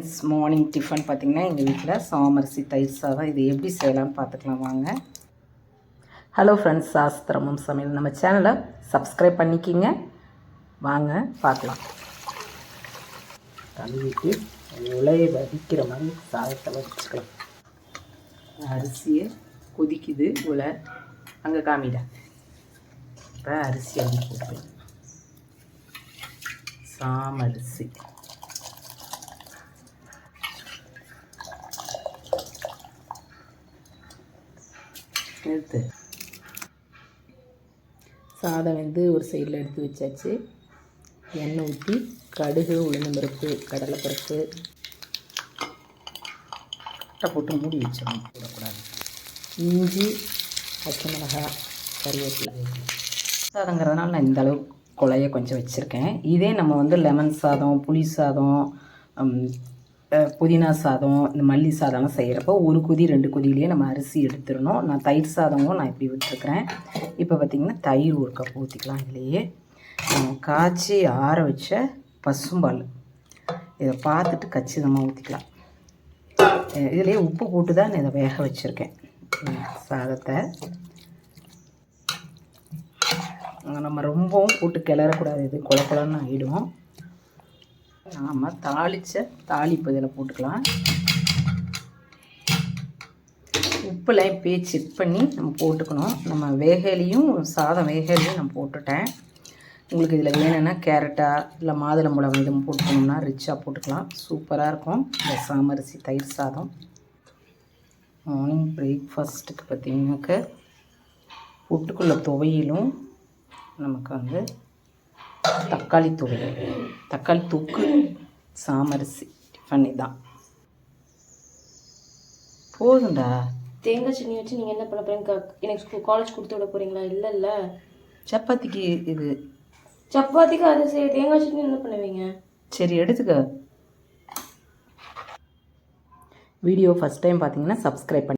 Friends morning tiffin பார்த்திங்கன்னா எங்கள் வீட்டில் சாமரிசி தயிர் சாதம் இது எப்படி செய்யலாம்னு பார்த்துக்கலாம் வாங்க. ஹலோ ஃப்ரெண்ட்ஸ் சாஸ்திரமும் சமையல். நம்ம சேனலை சப்ஸ்கிரைப் பண்ணிக்கிங்க. வாங்க பார்க்கலாம் கழுவிட்டு உலையை வடிக்கிற மாதிரி சாதத்தை வச்சுக்கலாம். அரிசியை கொதிக்குது உலை. அங்கே காமிட. இப்போ அரிசி அள்ளி போட்டுக்கலாம். சாமரிசி. எடுத்து. சாதம் வந்து ஒரு சைடில் எடுத்து வச்சாச்சு. எண்ணெய் ஊற்றி கடுகு உளுந்தம்பருப்பு கடலைப்பருப்பு. கட்டை போட்டு மூடி வச்சிடணும். போடக்கூடாது. இஞ்சி பச்சை மிளகாய் கறிவேப்பிலை சாதங்கிறதுனால நான் இந்த அளவு குழைய கொஞ்சம் வச்சுருக்கேன். இதே நம்ம வந்து லெமன் சாதம் புளி சாதம் புதினா சாதம் இந்த மல்லி சாதம்லாம் செய்கிறப்போ ஒரு கொதி ரெண்டு கொதியிலேயே நம்ம அரிசி எடுத்துடணும். நான் தயிர் சாதமும் நான் இப்படி விட்டுருக்குறேன். இப்போ பார்த்திங்கன்னா தயிர் ஒரு கப் ஊற்றிக்கலாம் இதுலேயே. காய்ச்சி ஆற வச்ச பசும்பால். இதை பார்த்துட்டு கச்சிதமாக ஊற்றிக்கலாம் இதுலேயே உப்பு போட்டு தான் நான் இதை வேக வச்சுருக்கேன். சாதத்தை. நம்ம ரொம்பவும் போட்டு கிளறக்கூடாது. இது குழ குழன்னு ஆகிடும் நாம் தாளித்த தாளிப்பு இதில் போட்டுக்கலாம். உப்புலாம் இப்போயே செக் பண்ணி நம்ம போட்டுக்கணும். நம்ம வேகலையும் சாதம் வேகலையும் நான் போட்டுட்டேன். உங்களுக்கு இதில் வேணும்னா கேரட்டா இல்லை மாதுளம்பழம் இதுவும் போட்டுக்கணும்னா ரிச்சாக போட்டுக்கலாம். சூப்பராக இருக்கும். இந்த சாமரிசி தயிர் சாதம். மார்னிங் பிரேக்ஃபாஸ்ட்டுக்கு பார்த்தீங்கன்னாக்க புட்டுக்குள்ள துவையிலும் நமக்கு வந்து தக்காளி துவையல் தக்காளி தொக்கு சாமரிசி டிஃபன் இதான். போதும்டா. தேங்காய் சட்னி வச்சு நீங்கள் என்ன பண்ண போறீங்க? எனக்கு காலேஜ் கொடுத்து விட போறீங்களா? இல்லை இல்லை. சப்பாத்திக்கு இது. சப்பாத்திக்கு அது சரி தேங்காய் சட்னி என்ன பண்ணுவீங்க? சரி எடுத்துக்க. வீடியோ ஃபஸ்ட் டைம் பார்த்தீங்கன்னா சப்ஸ்கிரைப் பண்ணி